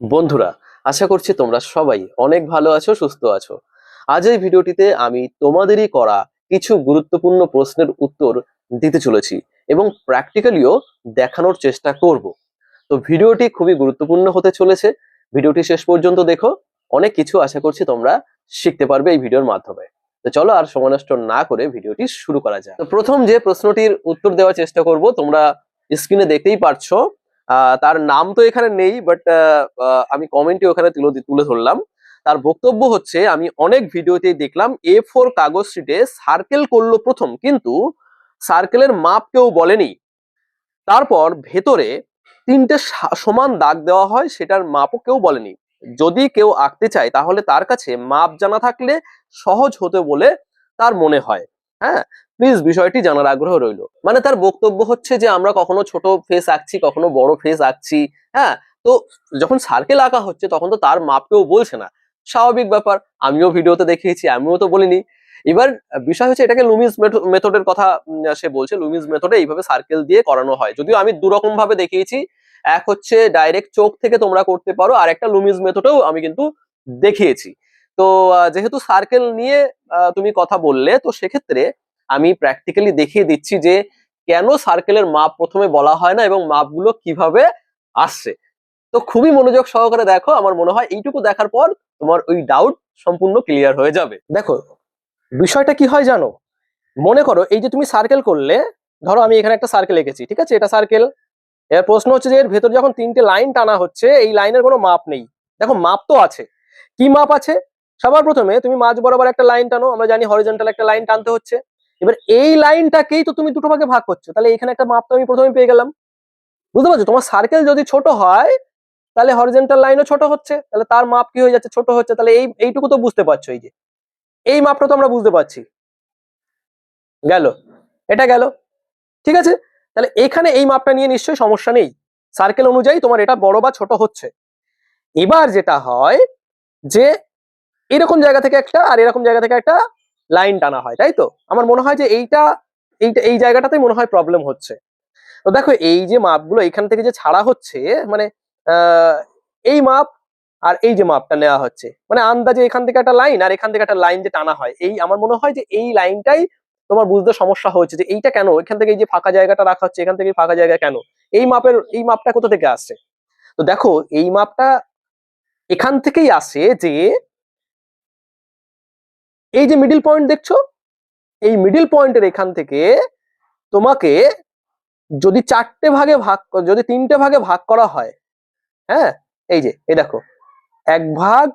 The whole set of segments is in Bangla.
বন্ধুরা, আশা করছি তোমরা সবাই অনেক ভালো আছো, সুস্থ আছো। আজ এই ভিডিওটিতে আমি তোমাদেরই করা কিছু গুরুত্বপূর্ণ প্রশ্নের উত্তর দিতে চলেছি এবং প্র্যাকটিক্যালিও দেখানোর চেষ্টা করব। তো ভিডিওটি খুবই গুরুত্বপূর্ণ হতে চলেছে। ভিডিওটি শেষ পর্যন্ত দেখো। অনেক কিছু আশা করছি তোমরা শিখতে পারবে এই ভিডিওর মাধ্যমে। তো চলো আর সময় নষ্ট না করে ভিডিওটি শুরু করা যায় তো প্রথম যে প্রশ্নটির উত্তর দেওয়ার চেষ্টা করব, তোমরা স্ক্রিনে দেখতেই পারছ। তার নাম তো এখানে নেই বাট আমি কমেন্টে ওখানে তুলে তুলে ধরলাম। তার বক্তব্য হচ্ছে, আমি অনেক ভিডিওতে দেখলাম এ ফোর কাগজ শিটে সার্কেল করল প্রথম, কিন্তু সার্কেলের মাপ কেউ বলেনি। তারপর ভেতরে তিনটে সমান দাগ দেওয়া হয়, সেটার মাপও কেউ বলেনি। যদি কেউ আঁকতে চায়, তাহলে তার কাছে মাপ জানা থাকলে সহজ হতে বলে তার মনে হয়। হ্যাঁ প্লিজ বিষয়টি জানার আগ্রহ রইল। মানে তার বক্তব্য হচ্ছে যে, আমরা কখনো ছোট ফেস আঁকছি, কখনো বড় ফেস আঁকছি হ্যাঁ? তো যখন সার্কেল আঁকা হচ্ছে, তখন তো তার মাপ কেউ বলছে না। স্বাভাবিক ব্যাপার, আমিও ভিডিওতে দেখিয়েছি, আমিও তো বলিনি। এবার বিষয় হচ্ছে এটাকে লুমিস মেথডের কথা সে বলছে লুমিস মেথডে এইভাবে সার্কেল দিয়ে করানো হয়। যদিও আমি দুরকম ভাবে দেখিয়েছি, এক হচ্ছে ডাইরেক্ট চোখ থেকে তোমরা করতে পারো, আর একটা লুমিস মেথডেও আমি কিন্তু দেখিয়েছি। তো যেহেতু সার্কেল নিয়ে তুমি কথা বললে, তো সেক্ষেত্রে আমি প্র্যাকটিক্যালি দেখিয়ে দিচ্ছি যে কেন সার্কেলের মাপ প্রথমে বলা হয় না এবং মাপগুলো কীভাবে আসছে। তো খুবই মনোযোগ সহকারে দেখো, আমার মনে হয় এইটুকু দেখার পর তোমার ওই ডাউট সম্পূর্ণ ক্লিয়ার হয়ে যাবে। দেখো, বিষয়টা কি হয় জানো? মনে করো এই যে তুমি সার্কেল করলে, ধরো আমি এখানে একটা সার্কেল এঁকেছি, ঠিক আছে? এটা সার্কেল এর প্রশ্ন হচ্ছে যে এর ভেতর যখন তিনটে লাইন টানা হচ্ছে, এই লাইনের কোনো মাপ নেই। দেখো মাপ তো আছে। কি মাপ আছে? সবার প্রথমে তুমি মাঝ বরাবর একটা লাইন টানো, আমরা জানি হরিজন্টাল একটা লাইন টানতে হচ্ছে। এবার এই লাইনটাকেই তো তুমি দুটো ভাগে ভাগ করছ। তাহলে এখানে একটা মাপ তো আমি প্রথমে পেয়ে গেলাম। বুঝতে পারছ? তোমার সার্কেল যদি ছোট হয়, তাহলে হরিজন্টাল লাইনও ছোট হচ্ছে। তাহলে তার মাপ কি হয়ে যাচ্ছে? ছোট হচ্ছে। তাহলে এই, এইটুকু তো বুঝতে পারছ এই যে। এই মাপটা তো আমরা বুঝতে পারছি। গেল। এটা গেল। ঠিক আছে? তাহলে এখানে এই মাপটা নিয়ে নিশ্চয়ই সমস্যা নেই। সার্কেল অনুযায়ী তোমার এটা বড় বা ছোট হচ্ছে। এবার যেটা হয় যে এরকম জায়গা থেকে একটা আর এরকম জায়গা থেকে একটা লাইন টানা হয়, তাই তো? আমার মনে হয় যে এইটা এইটা, এই জায়গাটাতেই মনে হয় প্রবলেম হচ্ছে। তো দেখো, এই যে মাপগুলো এখান থেকে যে ছাড়া হচ্ছে মানে এই মাপ আর এই যে মাপটা নেওয়া হচ্ছে মানে আন্দাজে এখান থেকে একটা লাইন আর এখান থেকে একটা লাইন যে টানা হয়, এই আমার মনে হয় যে এই লাইনটাই তোমার বুঝতে সমস্যা হয়েছে যে এইটা কেন? এখান থেকে এই যে ফাঁকা জায়গাটা রাখা হচ্ছে, এখান থেকে ফাঁকা জায়গা কেন? এই মাপের, এই মাপটা কোথা থেকে আসছে তো দেখো, এই মাপটা এখান থেকেই আসে যে এই যে মিডিল পয়েন্ট দেখছ, এই মিডিল পয়েন্টের এখান থেকে তোমাকে যদি চারটে ভাগে ভাগ যদি তিনটে ভাগে ভাগ করা হয় হ্যাঁ এই যে, এই দেখো, এক ভাগ,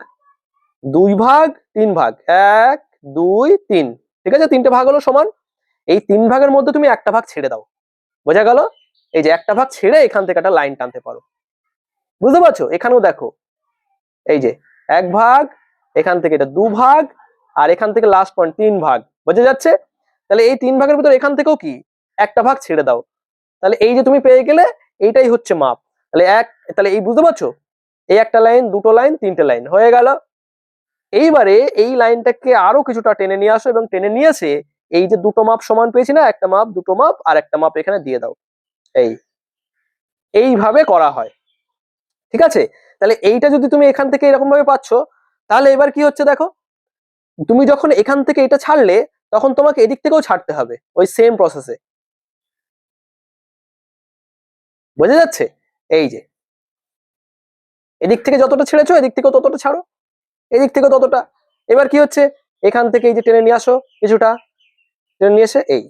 দুই ভাগ, তিন ভাগ, এক, দুই, তিন, ঠিক আছে? তিনটে ভাগ হলো সমান, এই তিন ভাগের মধ্যে তুমি একটা ভাগ ছেড়ে দাও, বোঝা গেল? এই যে একটা ভাগ ছেড়ে এখান থেকে একটা লাইন টানতে পারো, বুঝতে পারছ? এখানেও দেখো, এই যে, এক ভাগ, এখান থেকে এটা দু ভাগ আর এখান থেকে লাস্ট পয়েন্ট তিন ভাগ। বোঝা যাচ্ছে? তাহলে এই তিন ভাগের ভিতর এখান থেকেও কি? একটা ভাগ ছেড়ে দাও। তাহলে এই যে তুমি পেয়ে গেলে, এইটাই হচ্ছে মাপ। তাহলে এক, তাহলে এই বুঝতে পারছ? এই একটা লাইন দুটো লাইন তিনটে লাইন হয়ে গেল। এইবারে এই লাইনটাকে আরও কিছুটা টেনে নিয়ে আসো এবং টেনে নিয়ে এসে এই যে দুটো মাপ সমান পেয়েছি না, একটা মাপ, দুটো মাপ আর একটা মাপ এখানে দিয়ে দাও। এই। এইভাবে করা হয়। ঠিক আছে? তাহলে এইটা যদি তুমি এখান থেকে এরকম ভাবে পাচ্ছ, তাহলে এবার কি হচ্ছে দেখো? তুমি যখন এখান থেকে এটা ছাড়লে, তখন তোমাকে এদিক থেকেও ছাড়তে হবে, ওই সেম প্রসেসে বোঝা যাচ্ছে? এই যে। এদিক থেকে যতটা ছেড়েছো, এদিক থেকেও ততটা ছাড়ো। এদিক থেকে ততটা। এবার কি হচ্ছে? এখান থেকে এই যে টেনে নিয়ে আসো, কিছুটা। টেনে নিয়ে এসে এই।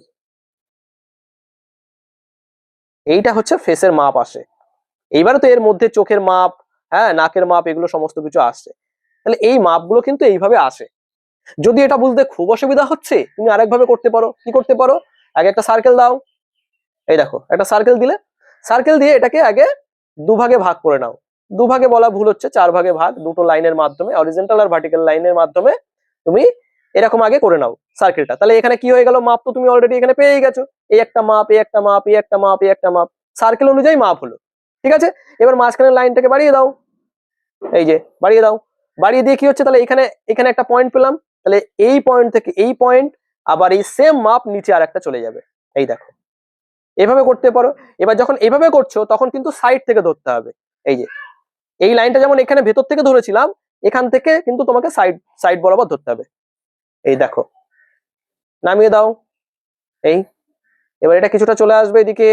এইটা হচ্ছে ফেসের মাপ আসে। এইবারে তো এর মধ্যে চোখের মাপ হ্যাঁ নাকের মাপ, এগুলো সমস্ত কিছু আসছে তাহলে এই মাপগুলো কিন্তু এইভাবে আসে। যদি এটা বুঝতে খুব অসুবিধা হচ্ছে, তুমি আরেকভাবে করতে পারো। কি করতে পারো? আগে একটা সার্কেল দাও। এই দেখো, একটা সার্কেল দিলে। সার্কেল দিয়ে এটাকে আগে দুভাগে ভাগ করে নাও। দুভাগে বলা ভুল হচ্ছে চার ভাগে ভাগ দুটো লাইনের মাধ্যমে অরিজেন্টাল আর ভার্টিক্যাল লাইনের মাধ্যমে তুমি এরকম আগে করে নাও সার্কেলটা তাহলে এখানে কি হয়ে গেল? মাপ তো তুমি অলরেডি এখানে পেয়ে গেছো। এই একটা মাপ, এই একটা মাপ, এই একটা মাপ, এই একটা মাপ। সার্কেল অনুযায়ী মাপ হলো। ঠিক আছে? এবার মাঝখানের লাইনটাকে বাড়িয়ে দাও। এই যে, বাড়িয়ে দাও। বাড়িয়ে দিয়ে কি হচ্ছে? তাহলে এখানে এখানে একটা পয়েন্ট পেলাম। তাহলে এই পয়েন্ট থেকে এই পয়েন্ট আবার এই সেম মাপ নিচে আর একটা চলে যাবে। এই দেখো। এভাবে করতে পারো। এবার যখন এভাবে করছ, তখন কিন্তু সাইড থেকে ধরতে হবে। এই যে, এই লাইনটা যেমন এখানে ভেতর থেকে ধরেছিলাম, এখান থেকে কিন্তু তোমাকে সাইড সাইড বরাবর ধরতে হবে। এই দেখো। নামিয়ে দাও। এই, এবার এটা কিছুটা চলে আসবে এদিকে।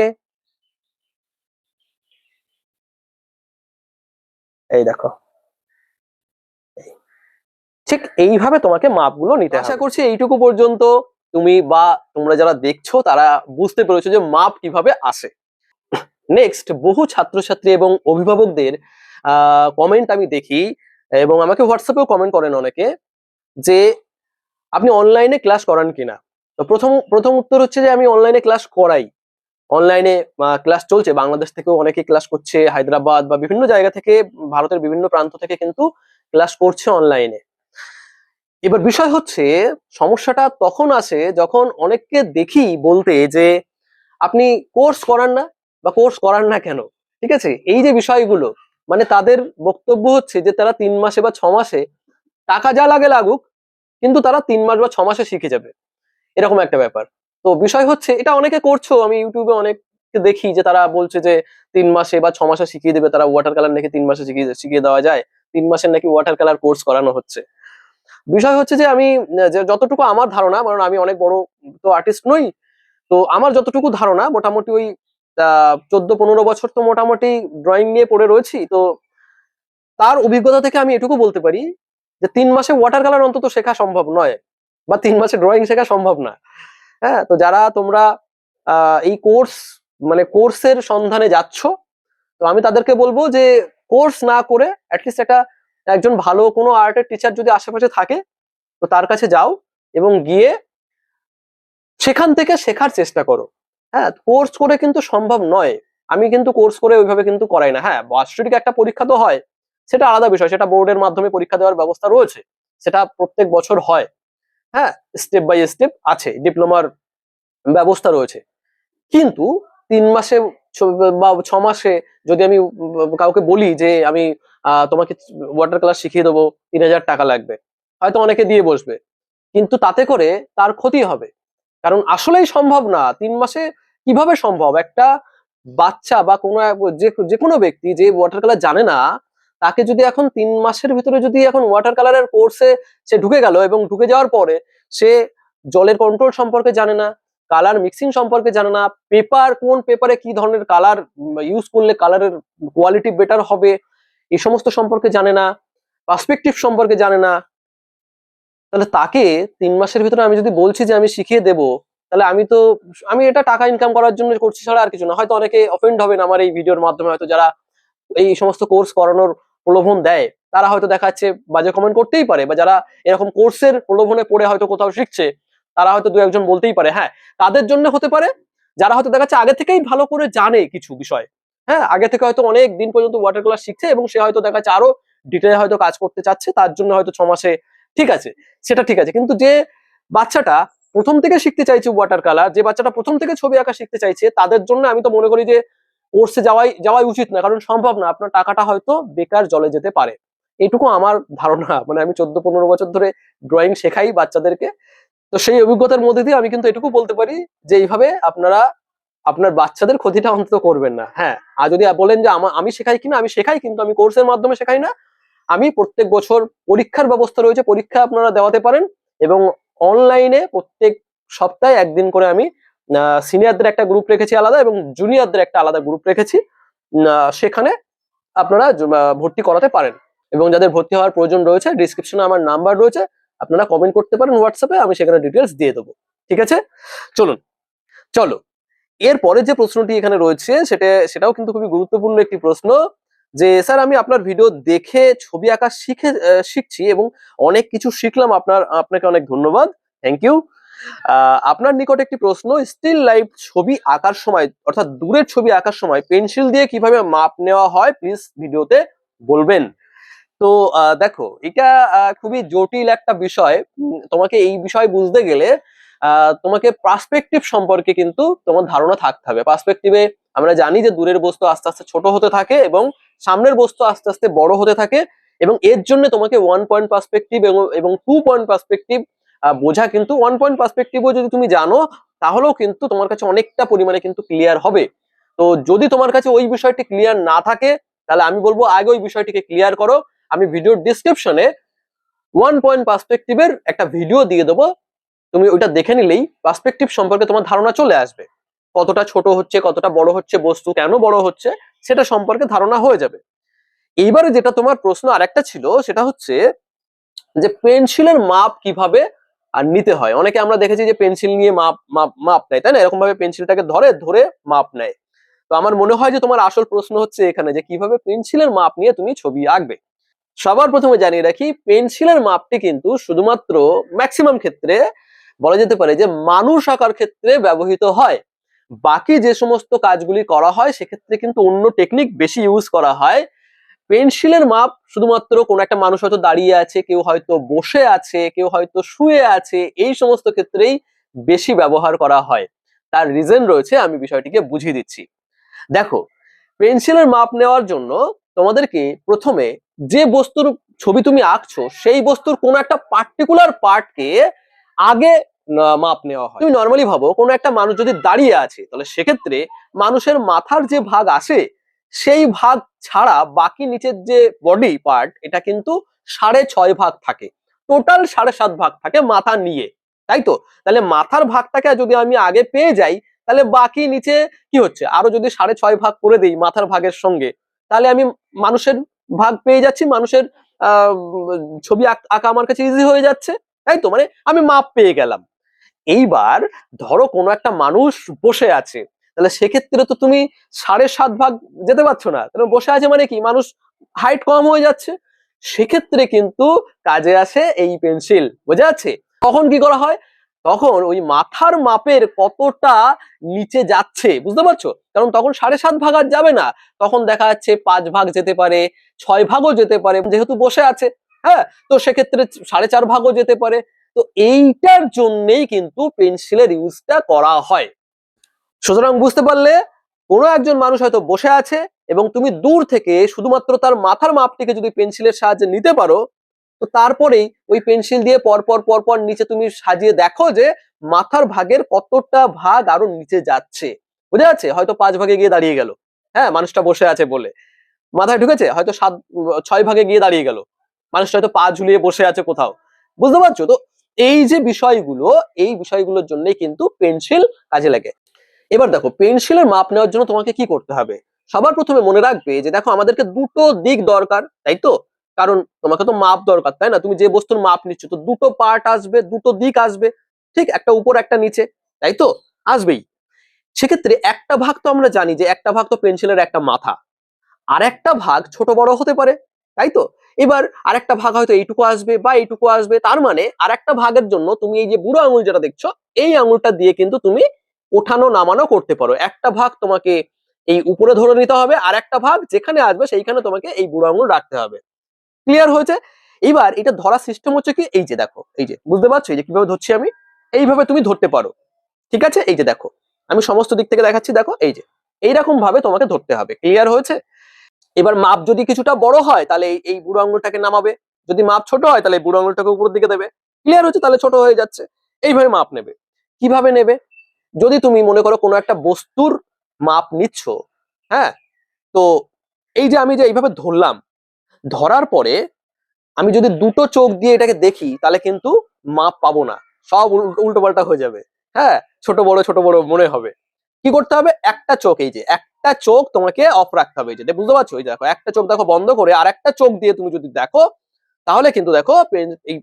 এই দেখো। ঠিক এইভাবে তোমাকে মাপগুলো নিতে আশা করছি এইটুকু পর্যন্ত তুমি বা তোমরা যারা দেখছ তারা বুঝতে পেরেছ যে মাপ কীভাবে আসে। নেক্সট বহু ছাত্রছাত্রী এবং অভিভাবকদের কমেন্ট আমি দেখি এবং আমাকে হোয়াটসঅ্যাপেও কমেন্ট করেন অনেকে যে আপনি অনলাইনে ক্লাস করান কিনা? তো প্রথম প্রথম উত্তর হচ্ছে যে আমি অনলাইনে ক্লাস করাই। অনলাইনে ক্লাস চলছে। বাংলাদেশ থেকেও অনেকে ক্লাস করছে হায়দ্রাবাদ বা বিভিন্ন জায়গা থেকে ভারতের বিভিন্ন প্রান্ত থেকে কিন্তু ক্লাস করছে অনলাইনে এবার বিষয় হচ্ছে, সমস্যাটা তখন আসে যখন অনেককে দেখি বলতে যে, আপনি কোর্স করান না বা কোর্স করান না কেন? ঠিক আছে? এই যে বিষয়গুলো মানে তাদের বক্তব্য হচ্ছে যে, তারা তিন মাসে বা ছ মাসে টাকা যা লাগে লাগুক, কিন্তু তারা তিন মাস বা ছ মাসে শিখে যাবে। এরকম একটা ব্যাপার। তো বিষয় হচ্ছে, এটা অনেকে করছ, আমি ইউটিউবে অনেক দেখি যে, তারা বলছে যে, তিন মাসে বা ছ মাসে শিখিয়ে দেবে, তারা ওয়াটার কালার নাকি তিন মাসে শিখিয়ে শিখিয়ে দেওয়া যায়। তিন মাসের নাকি ওয়াটার কালার কোর্স করানো হচ্ছে। বিষয় হচ্ছে যে আমি যতটুকু আমার ধারণা, কারণ আমি অনেক বড় তো আর্টিস্ট নই, তো আমার যতটুকু ধারণা, মোটামুটি ওই চোদ্দ পনেরো বছর তো মোটামুটি ড্রয়িং নিয়ে পড়ে রয়েছি, তো তার অভিজ্ঞতা থেকে আমি এটুকু বলতে পারি যে তিন মাসে ওয়াটার কালার অন্তত শেখা সম্ভব নয়, বা তিন মাসে ড্রয়িং শেখা সম্ভব না। হ্যাঁ তো যারা তোমরা এই কোর্স মানে কোর্সের সন্ধানে যাচ্ছ, তো আমি তাদেরকে বলব যে কোর্স না করে অ্যাটলিস্ট একটা একজন ভালো কোনো আর্টের টিচার যদি আশেপাশে থাকে, তো তার কাছে যাও এবং গিয়ে সেখান থেকে শেখার চেষ্টা করো। হ্যাঁ কোর্স করে কিন্তু সম্ভব নয়। আমি কিন্তু কোর্স করে ওইভাবে কিন্তু করাই না। হ্যাঁ বাৎসরিক একটা পরীক্ষা তো হয়, সেটা আলাদা বিষয়। সেটা বোর্ডের মাধ্যমে পরীক্ষা দেওয়ার ব্যবস্থা রয়েছে। সেটা প্রত্যেক বছর হয়। হ্যাঁ স্টেপ বাই স্টেপ আছে ডিপ্লোমার ব্যবস্থা রয়েছে। কিন্তু তিন মাসে বা ছ মাসে যদি আমি কাউকে বলি যে আমি তোমাকে ওয়াটার কালার শিখিয়ে দেবো, তিন হাজার টাকা লাগবে। হয়তো অনেকে দিয়ে বসবে। কিন্তু তাতে করে তার ক্ষতি হবে। কারণ আসলেই সম্ভব না। তিন মাসে কীভাবে সম্ভব? একটা বাচ্চা বা কোনো যে কোনো ব্যক্তি যে ওয়াটার কালার জানে না, তাকে যদি এখন তিন মাসের ভিতরে যদি এখন ওয়াটার কালারের কোর্সে সে ঢুকে গেল এবং ঢুকে যাওয়ার পরে সে জলের কন্ট্রোল সম্পর্কে জানে না কালার মিক্সিং সম্পর্কে জানে না পেপার কোন পেপারে কি ধরনের কালার ইউজ করলে কালারের কোয়ালিটি বেটার হবে এই সমস্ত সম্পর্কে জানে না পার্সপেক্টিভ সম্পর্কে জানে না, তাহলে তাকে তিন মাসের ভিতরে আমি যদি বলছি যে আমি শিখিয়ে দেব, তাহলে আমি তো, আমি এটা টাকা ইনকাম করার জন্য করছি ছাড়া আর কিছু না। হয়তো অনেকে অফেন্ড হবেন আমার এই ভিডিওর মাধ্যমে, হয়তো যারা এই সমস্ত কোর্স করানোর প্রলোভন দেয়, তারা হয়তো দেখাচ্ছে, বাজে কমেন্ট করতেই পারে, বা যারা এরকম কোর্সের প্রলোভনে পড়ে হয়তো কোথাও শিখছে, তারা হয়তো দু একজন বলতেই পারে। হ্যাঁ তাদের জন্য হতে পারে, যারা হয়তো দেখাচ্ছে আগে থেকেই ভালো করে জানে কিছু বিষয়। হ্যাঁ আগে থেকে হয়তো অনেক দিন পর্যন্ত ওয়াটার কালার শিখছে এবং সে হয়তো দেখাচ্ছে আরও ডিটেলে হয়তো কাজ করতে চাচ্ছে, তার জন্য হয়তো ছ মাসে ঠিক আছে, সেটা ঠিক আছে। কিন্তু যে বাচ্চাটা প্রথম থেকে শিখতে চাইছে ওয়াটার কালার যে বাচ্চাটা প্রথম থেকে ছবি আঁকা শিখতে চাইছে, তাদের জন্য আমি তো মনে করি যে কোর্সে যাওয়াই যাওয়াই উচিত না, কারণ সম্ভব না, আপনার টাকাটা হয়তো বেকার জলে যেতে পারে। এটুকু আমার ধারণা মানে আমি চোদ্দ পনেরো বছর ধরে ড্রয়িং শেখাই বাচ্চাদেরকে। তো সেই অভিজ্ঞতার মধ্যে দিয়ে আমি কিন্তু এটুকু বলতে পারি যে এইভাবে আপনারা আপনার বাচ্চাদের ক্ষতিটা অন্তত করবেন না। হ্যাঁ আর যদি বলেন যে আমা- শেখাই কিনা, আমি শেখাই কিন্তু আমি কোর্সের মাধ্যমে শেখাই না। আমি প্রত্যেক বছর পরীক্ষার ব্যবস্থা রয়েছে, পরীক্ষা আপনারা দেওয়াতে পারেন এবং অনলাইনে প্রত্যেক সপ্তাহে একদিন করে আমি সিনিয়রদের একটা গ্রুপ রেখেছি আলাদা এবং জুনিয়রদের একটা আলাদা গ্রুপ রেখেছি। সেখানে আপনারা ভর্তি করাতে পারেন এবং যাদের ভর্তি হওয়ার প্রয়োজন রয়েছে ডিসক্রিপশনে আমার নাম্বার রয়েছে, আপনারা কমেন্ট করতে পারেন হোয়াটসঅ্যাপে আমি সেখানে ডিটেলস দিয়ে দেবো। ঠিক আছে? চলুন। চলো। এরপরে যে প্রশ্নটি এখানে রয়েছে, সেটা, সেটাও কিন্তু খুবই গুরুত্বপূর্ণ একটি প্রশ্ন যে, স্যার, আমি আপনার ভিডিও দেখে ছবি আঁকা শিখে শিখছি এবং অনেক কিছু শিখলাম। আপনার, আপনাকে অনেক ধন্যবাদ। থ্যাংক ইউ আপনার নিকট একটি প্রশ্ন স্টিল লাইফ ছবি আঁকার সময়, অর্থাৎ দূরের ছবি আঁকার সময় পেন্সিল দিয়ে কীভাবে মাপ নেওয়া হয় প্লিজ ভিডিওতে বলবেন। তো দেখো, এটা খুবই জটিল একটা বিষয়। তোমাকে এই বিষয় বুঝতে গেলে তোমাকে পার্সপেক্টিভ সম্পর্কে কিন্তু তোমার ধারণা থাকতে হবে। পার্সপেক্টিভে আমরা জানি যে দূরের বস্তু আস্তে আস্তে ছোট হতে থাকে এবং সামনের বস্তু আস্তে আস্তে বড় হতে থাকে এবং এর জন্য তোমাকে ওয়ান পয়েন্ট পার্সপেক্টিভ এবং টু পয়েন্ট পার্সপেক্টিভ বোঝা কিন্তু ওয়ান পয়েন্ট পার্সপেক্টিভও যদি তুমি জানো, তাহলেও কিন্তু তোমার কাছে অনেকটা পরিমাণে কিন্তু ক্লিয়ার হবে। তো যদি তোমার কাছে ওই বিষয়টি ক্লিয়ার না থাকে, তাহলে আমি বলব আগে ওই বিষয়টিকে ক্লিয়ার করো। আমি ভিডিওর ডিসক্রিপশনে ওয়ান পয়েন্ট পার্সপেক্টিভের একটা ভিডিও দিয়ে দেবো। তুমি ওইটা দেখে নিলেই পার্সপেক্টিভ সম্পর্কে তোমার ধারণা চলে আসবে। কতটা ছোট হচ্ছে, কতটা বড় হচ্ছে, বস্তু কেন বড় হচ্ছে, সেটা সম্পর্কে ধারণা হয়ে যাবে। এইবারে যেটা তোমার প্রশ্ন আরেকটা ছিল, সেটা হচ্ছে যে পেন্সিলের মাপ কীভাবে আর নিতে হয়? অনেকে আমরা দেখেছি যে পেন্সিল নিয়ে মাপ মাপ মাপ নেয়, তাই না? এরকম ভাবে পেন্সিলটাকে ধরে ধরে মাপ নেয়। তো আমার মনে হয় যে তোমার আসল প্রশ্ন হচ্ছে এখানে যে কীভাবে পেন্সিলের মাপ নিয়ে তুমি ছবি আঁকবে। সবার প্রথমে জানিয়ে রাখি, পেন্সিলের মাপটি কিন্তু শুধুমাত্র ম্যাক্সিমাম ক্ষেত্রে বলা যেতে পারে যে মানুষ আঁকার ক্ষেত্রে ব্যবহৃত হয়। বাকি যে সমস্ত কাজগুলি করা হয়, সেক্ষেত্রে কিন্তু অন্য টেকনিক বেশি ইউজ করা হয়। পেন্সিলের মাপ শুধুমাত্র কোনো একটা মানুষ হয়তো দাঁড়িয়ে আছে, কেউ হয়তো বসে আছে, কেউ হয়তো শুয়ে আছে, এই সমস্ত ক্ষেত্রেই বেশি ব্যবহার করা হয়। তার রিজন রয়েছে, আমি বিষয়টিকে বুঝিয়ে দিচ্ছি। দেখো, পেন্সিলের মাপ নেওয়ার জন্য তোমাদেরকে প্রথমে যে বস্তুর ছবি তুমি আঁকছো, সেই বস্তুর কোনো একটা পার্টিকুলার পার্টকে আগে মাপ নেওয়া হয়। তুমি নর্মালি ভাবো, কোনো একটা মানুষ যদি দাঁড়িয়ে আছে, তাহলে সেক্ষেত্রে মানুষের মাথার যে ভাগ আসে সেই ভাগ ছাড়া বাকি নিচের যে বডি পার্ট এটা কিন্তু সাড়ে ছয় ভাগ থাকে। টোটাল সাড়ে সাত ভাগ থাকে মাথা নিয়ে, তাই তো? তাহলে মাথার ভাগটাকে যদি আমি আগে পেয়ে যাই, তাহলে বাকি নিচে কি হচ্ছে? আরও যদি সাড়ে ছয় ভাগ করে দিই মাথার ভাগের সঙ্গে, তাহলে আমি মানুষের ভাগ পেয়ে যাচ্ছি, মানুষের ছবি আঁক- আঁকা আমার কাছে ইজি হয়ে যাচ্ছে। তাই তো? মানে আমি মাপ পেয়ে গেলাম। এইবার ধরো কোনো একটা মানুষ বসে আছে, তাহলে সেক্ষেত্রে তো তুমি সাড়ে সাত ভাগ যেতে পারছ না। তাহলে বসে আছে মানে কি? মানুষ হাইট কম হয়ে যাচ্ছে। সেক্ষেত্রে কিন্তু কাজে আসে এই পেন্সিল, বোঝা যাচ্ছে? তখন কি করা হয়? তখন ওই মাথার মাপের কতটা নিচে যাচ্ছে, বুঝতে পারছ? কারণ তখন সাড়ে সাত ভাগ আর যাবে না। তখন দেখা যাচ্ছে পাঁচ ভাগ যেতে পারে, ছয় ভাগও যেতে পারে, যেহেতু বসে আছে। হ্যাঁ তো সেক্ষেত্রে সাড়ে চার ভাগও যেতে পারে। তো এইটার জন্যেই কিন্তু পেন্সিলের ইউজটা করা হয়। সুতরাং বুঝতে পারলে কোনো একজন মানুষ হয়তো বসে আছে এবং তুমি দূর থেকে শুধুমাত্র তার মাথার মাপটিকে যদি পেন্সিলের সাহায্যে নিতে পারো, তো তারপরেই ওই পেন্সিল দিয়ে পরপর পরপর নিচে তুমি সাজিয়ে দেখো যে মাথার ভাগের কতটা ভাগ আরও নিচে যাচ্ছে। বুঝা যাচ্ছে হয়তো পাঁচ ভাগে গিয়ে দাঁড়িয়ে গেল। হ্যাঁ মানুষটা বসে আছে বলে। মাথায় ঢুকেছে? হয়তো সাত, ছয় ভাগে গিয়ে দাঁড়িয়ে গেল। মানুষটা হয়তো পা ঝুলিয়ে বসে আছে কোথাও। বুঝতে পারছ? তো এই যে বিষয়গুলো, এই বিষয়গুলোর জন্যই কিন্তু পেন্সিল কাজে লাগে। এবার দেখো, পেন্সিলের মাপ নেওয়ার জন্য তোমাকে কি করতে হবে? সবার প্রথমে মনে রাখবে যে দেখো, আমাদেরকে দুটো দিক দরকার, তাই তো? কারণ তোমাকে তো মাপ দরকার, তাই না? তুমি যে বস্তুর মাপ নিচ্ছ, তো দুটো পার্ট আসবে, দুটো দিক আসবে, ঠিক? একটা উপর, একটা নিচে, তাই তো? আসবেই। সেক্ষেত্রে একটা ভাগ তো আমরা জানি যে একটা ভাগ তো পেন্সিলের একটা মাথা। আর একটা ভাগ ছোট বড় হতে পারে, তাই তো? এবার আরেকটা ভাগ হয়তো এইটুকু আসবে বা এইটুকু আসবে, তার মানে আরেকটা ভাগের জন্য তুমি এই যে বুড়ো আঙুল যেটা দেখছ, এই আঙুলটা দিয়ে কিন্তু তুমি ওঠানো নামানো করতে পারো। একটা ভাগ তোমাকে এই উপরে ধরে নিতে হবে আর একটা ভাগ যেখানে আসবে সেইখানে তোমাকে এই বুড়ো আঙুল রাখতে হবে। ক্লিয়ার হয়েছে? এবার এটা ধরার সিস্টেম হচ্ছে কি? এই যে দেখো, এই যে, বুঝতে পারছ? এই যে কীভাবে ধরছি আমি? এইভাবে তুমি ধরতে পারো। ঠিক আছে? এই যে দেখো, আমি সমস্ত দিক থেকে দেখাচ্ছি, দেখো, এই যে এইরকম ভাবে তোমাকে ধরতে হবে। ক্লিয়ার হয়েছে? এবার মাপ যদি কিছুটা বড় হয়, তাহলে এই- বুড়ো আঙুলটাকে নামাবে। যদি মাপ ছোট হয়, তাহলে বুড়ো আঙুলটাকে উপরের দিকে দেবে। ক্লিয়ার হচ্ছে তাহলে ছোট হয়ে যাচ্ছে। এইভাবে মাপ নেবে। কীভাবে নেবে? যদি তুমি মনে করো কোনো একটা বস্তুর মাপ নিচ্ছ হ্যাঁ? তো এই যে আমি যে এইভাবে ধরলাম, ধরার পরে আমি যদি দুটো চোখ দিয়ে এটাকে দেখি, তাহলে কিন্তু মাপ পাবো না। সব উল্টো পাল্টা হয়ে যাবে। হ্যাঁ? ছোট বড় ছোট বড় মনে হবে। কি করতে হবে? একটা চোখ, এই যে একটা চোখ তোমাকে অফ রাখতে হবে এই যে, বুঝতে পারছ? এই দেখো, একটা চোখ দেখো বন্ধ করে, আর একটা চোখ দিয়ে তুমি যদি দেখো, তাহলে কিন্তু দেখো এই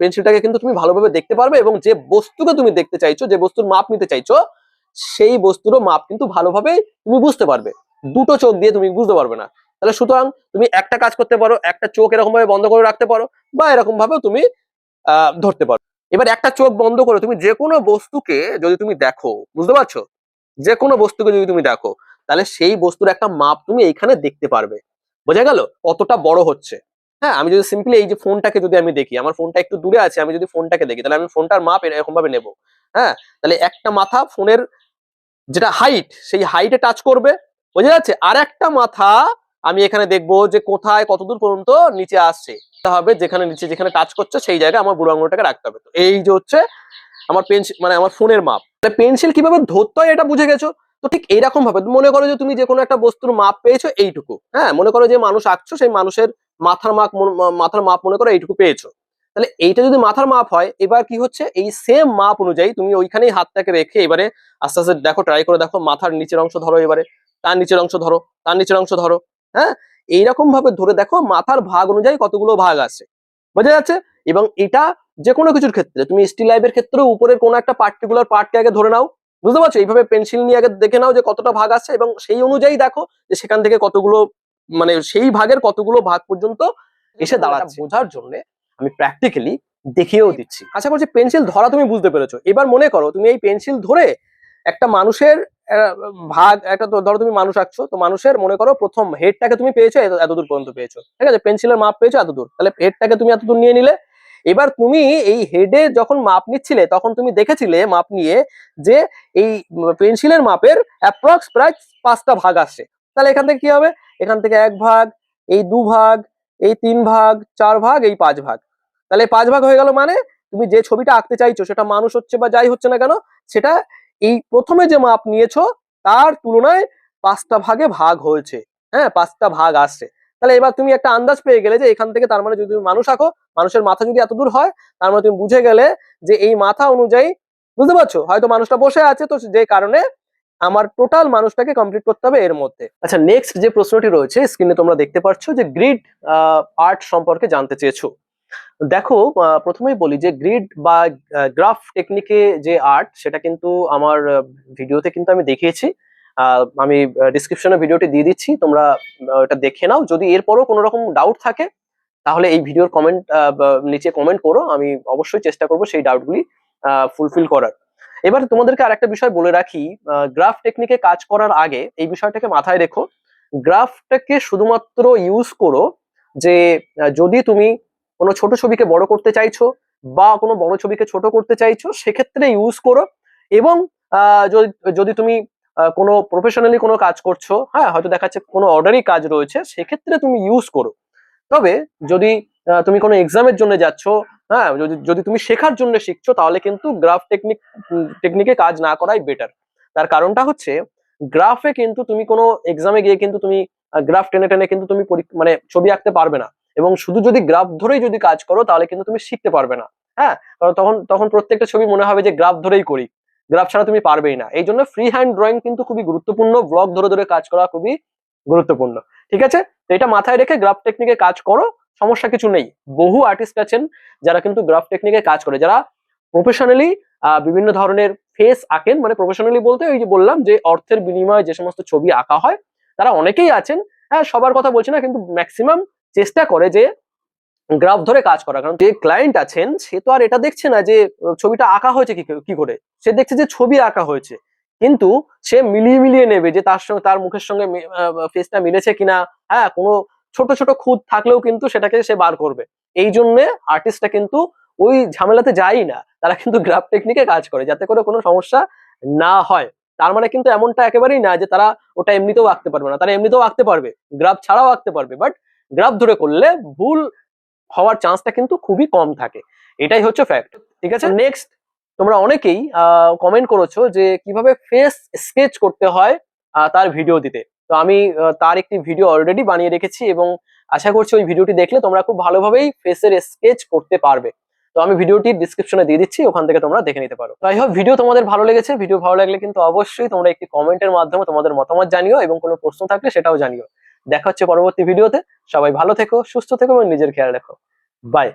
পেন্সিলটাকে কিন্তু তুমি ভালোভাবে দেখতে পারবে এবং যে বস্তুকে তুমি দেখতে চাইছো, যে বস্তুর মাপ নিতে চাইছো, সেই বস্তুরও মাপ কিন্তু ভালোভাবে তুমি বুঝতে পারবে। দুটো চোখ দিয়ে তুমি বুঝতে পারবে না। তাহলে সুতরাং তুমি একটা কাজ করতে পারো, একটা চোখ এরকম ভাবে বন্ধ করে রাখতে পারো বা এরকম ভাবে তুমি আহ ধরতে পারো। এবার একটা চোখ বন্ধ করে তুমি যে কোনো বস্তুকে যদি তুমি দেখো, বুঝতে পারছ? যে কোনো বস্তুকে যদি তুমি দেখো তাহলে সেই বস্তুর একটা মাপ তুমি এইখানে দেখতে পারবে। বোঝা গেল? কতটা বড় হচ্ছে। হ্যাঁ আমি যদি সিম্পলি এই যে ফোনটাকে যদি আমি দেখি, আমার ফোনটা একটু দূরে আছে, আমি যদি ফোনটাকে দেখি, তাহলে আমি ফোনটার মাপ এরকম ভাবে নেব। হ্যাঁ তাহলে একটা মাথা ফোনের যেটা হাইট সেই হাইটে টাচ করবে। বোঝা যাচ্ছে? আর একটা মাথা আমি এখানে দেখব যে কোথায়, কতদূর পর্যন্ত নিচে আসছে। হবে যেখানে নিচে, যেখানে টাচ করছে, সেই জায়গায় আমার বুড়ো আঙুলটাকে রাখতে হবে। তো এই যে হচ্ছে আমার পেন্সিল মানে আমার ফোনের মাপ। তাহলে পেন্সিল কীভাবে ধরতে হয় এটা বুঝে গেছো? তো ঠিক এইরকম ভাবে মনে করো যে তুমি যে কোনো একটা বস্তুর মাপ পেয়েছ এইটুকু হ্যাঁ? মনে করো যে মানুষ আঁকছো, সেই মানুষের মাথার মাপ মাথার মাপ মনে করো এইটুকু পেয়েছ। তাহলে এইটা যদি মাথার মাপ হয়, এবার কি হচ্ছে? এই সেম মাপ অনুযায়ী তুমি ওইখানেই হাতটাকে রেখে এবারে আস্তে আস্তে দেখো ট্রাই করে দেখো, মাথার নিচের অংশ ধরো এবারে, তার নিচের অংশ ধরো, তার নিচের অংশ ধরো হ্যাঁ? এইরকম ভাবে ধরে দেখো মাথার ভাগ অনুযায়ী কতগুলো ভাগ আছে। বোঝা যাচ্ছে? এবং এটা যে কোনো কিছুর ক্ষেত্রে, তুমি স্টিল লাইফের ক্ষেত্রে উপরের কোনো একটা পার্টিকুলার পার্টকে আগে ধরে নাও বুঝতে পারছ? এইভাবে পেন্সিল নিয়ে আগে দেখে নাও যে কতটা ভাগ আছে এবং সেই অনুযায়ী দেখো যে সেখান থেকে কতগুলো মানে সেই ভাগের কতগুলো ভাগ পর্যন্ত এসে দাঁড়াচ্ছে। বোঝার জন্য আমি প্র্যাকটিক্যালি দেখিয়েও দিচ্ছি। আশা করছি পেন্সিল ধরা তুমি বুঝতে পেরেছ। এবার মনে করো তুমি এই পেন্সিল ধরে একটা মানুষের ভাগ একটা তো ধরো তুমি মানুষ আঁকছো তো মানুষের মনে করো প্রথম হেডটাকে তুমি পেয়েছ এত- এতদূর পর্যন্ত পেয়েছ। ঠিক আছে? পেন্সিলের মাপ পেয়েছ এতদূর। তাহলে হেডটাকে তুমি এতদূর নিয়ে নিলে এবার তুমি এই হেডে যখন মাপ নিচ্ছিলে, তখন তুমি দেখেছিলে মাপ নিয়ে যে এই পেন্সিলের মাপের অ্যাপ্রক্স প্রায় পাঁচটা ভাগ আসছে। তাহলে এখান থেকে কি হবে? এখান থেকে এক ভাগ, এই দু ভাগ, এই তিন ভাগ, চার ভাগ, এই পাঁচ ভাগ। তাহলে পাঁচ ভাগ হয়ে গেল মানে তুমি যে ছবিটা আঁকতে চাইছো, সেটা মানুষ হচ্ছে বা যাই হচ্ছে না কেন, সেটা এই প্রথমে যে মাপ নিয়েছো, তার তুলনায় পাঁচটা ভাগে ভাগ হয়েছে। হ্যাঁ পাঁচটা ভাগ আসছে। তাহলে এবার তুমি একটা আন্দাজ পেয়ে গেলে যে এখান থেকে তার মানে যদি তুমি মানুষ আঁকো, মানুষের মাথা যদি এত দূর হয়, তার মানে তুমি বুঝে গেলে যে এই মাথা অনুযায়ী, বুঝতে পারছ? হয়তো মানুষটা বসে আছে, তো যে কারণে আমার টোটাল মানুষটাকে কমপ্লিট করতে হবে এর মধ্যে। আচ্ছা নেক্সট যে প্রশ্নটি রয়েছে স্ক্রিনে তোমরা দেখতে পাচ্ছ যে গ্রিড আর্ট সম্পর্কে জানতে চেয়েছো। দেখো প্রথমেই বলি যে গ্রিড বা গ্রাফ টেকনিকে যে আর্ট সেটা কিন্তু আমার ভিডিওতে কিন্তু আমি দেখিয়েছি। আমি ডিসক্রিপশনে ভিডিওটি দিয়ে দিচ্ছি। তোমরা ওটা দেখে নাও। যদি এরপরও কোনো রকম ডাউট থাকে, তাহলে এই ভিডিওর কমেন্ট নিচে কমেন্ট করো। আমি অবশ্যই চেষ্টা করব সেই ডাউটগুলি ফুলফিল করার। এবার তোমাদেরকে আরেকটা বিষয় বলে রাখি। গ্রাফ টেকনিকে কাজ করার আগে এই বিষয়টাকে মাথায় রেখো। গ্রাফটাকে শুধুমাত্র ইউজ করো যে যদি তুমি কোনো ছোট ছবিকে বড় করতে চাইছো বা কোনো বড় ছবিকে ছোট করতে চাইছো, সেক্ষেত্রে ইউজ করো। এবং যদি তুমি কোনো প্রফেশনালি কোনো কাজ করছ হ্যাঁ হয়তো দেখা যাচ্ছে কোনো অর্ডারই কাজ রয়েছে, সেক্ষেত্রে তুমি ইউজ করো। তবে যদি তুমি কোনো এক্সামের জন্য যাচ্ছ হ্যাঁ যদি যদি তুমি শেখার জন্য শিখছো, তাহলে কিন্তু গ্রাফ টেকনিক টেকনিকে কাজ না করাই বেটার তার কারণটা হচ্ছে গ্রাফে কিন্তু তুমি কোনো এক্সামে গিয়ে কিন্তু তুমি গ্রাফ টেনে টেনে কিন্তু তুমি মানে ছবি আঁকতে পারবে না। এবং শুধু যদি গ্রাফ ধরেই যদি কাজ করো, তাহলে কিন্তু তুমি শিখতে পারবে না। হ্যাঁ কারণ তখন তখন প্রত্যেকটা ছবি মনে হবে যে গ্রাফ ধরেই করি। গ্রাফ ছাড়া তুমি পারবেই না। এই জন্য ফ্রি হ্যান্ড ড্রয়িং কিন্তু খুবই গুরুত্বপূর্ণ ব্লক ধরে ধরে কাজ করা খুবই গুরুত্বপূর্ণ। ঠিক আছে? তো এটা মাথায় রেখে গ্রাফ টেকনিকে কাজ করো, সমস্যা কিছু নেই। বহু আর্টিস্ট আছেন যারা কিন্তু গ্রাফ টেকনিকে কাজ করে, যারা প্রফেশনালি বিভিন্ন ধরনের ফেস আঁকেন। মানে প্রফেশনালি বলতে ওই যে বললাম যে অর্থের বিনিময়ে যে সমস্ত ছবি আঁকা হয়, তারা অনেকেই আছেন। হ্যাঁ সবার কথা বলছি না, কিন্তু ম্যাক্সিমাম চেষ্টা করে যে গ্রাফ ধরে কাজ করা। কারণ যে ক্লায়েন্ট আছেন, সে তো আর এটা দেখছে না যে, ছবিটা আঁকা হয়েছে কি কি করে? সে দেখছে যে ছবি আঁকা হয়েছে। কিন্তু সে মিলিয়ে মিলিয়ে নেবে যে তার সঙ্গে তার মুখের সঙ্গে ফেসটা মিলেছে কিনা। হ্যাঁ কোনো ছোট ছোট খুঁত থাকলেও কিন্তু সেটাকে সে বার করবে। এই জন্যে আর্টিস্টটা কিন্তু ওই ঝামেলাতে যায় না। তারা কিন্তু গ্রাফ টেকনিকে কাজ করে যাতে করে কোনো সমস্যা না হয়। তার মানে কিন্তু এমনটা একেবারেই না যে তারা ওটা এমনিতেও আঁকতে পারবে না। তারা এমনিতেও আঁকতে পারবে গ্রাফ ছাড়াও আঁকতে পারবে বাট গ্রাফ ধরে করলে ভুল হওয়ার চান্সটা কিন্তু খুবই কম থাকে। এটাই হচ্ছে ফ্যাক্ট ঠিক আছে? নেক্সট তোমরা অনেকেই কমেন্ট করেছ যে কীভাবে ফেস স্কেচ করতে হয় তার ভিডিও দিতে। তো আমি তার একটি ভিডিও অলরেডি বানিয়ে রেখেছি এবং আশা করছি ওই ভিডিওটি দেখলে তোমরা খুব ভালোভাবেই ফেসের স্কেচ করতে পারবে। তো আমি ভিডিওটি ডিসক্রিপশনে দিয়ে দিচ্ছি, ওখান থেকে তোমরা দেখে নিতে পারো। তাই হোক ভিডিও তোমাদের ভালো লেগেছে ভিডিও ভালো লাগলে কিন্তু অবশ্যই তোমরা একটি কমেন্টের মাধ্যমে তোমাদের মতামত জানিও এবং কোনো প্রশ্ন থাকলে সেটাও জানিও। দেখা হচ্ছে পরবর্তী ভিডিওতে সবাই ভালো থেকো, সুস্থ থেকো এবং নিজের খেয়াল রাখো। বাই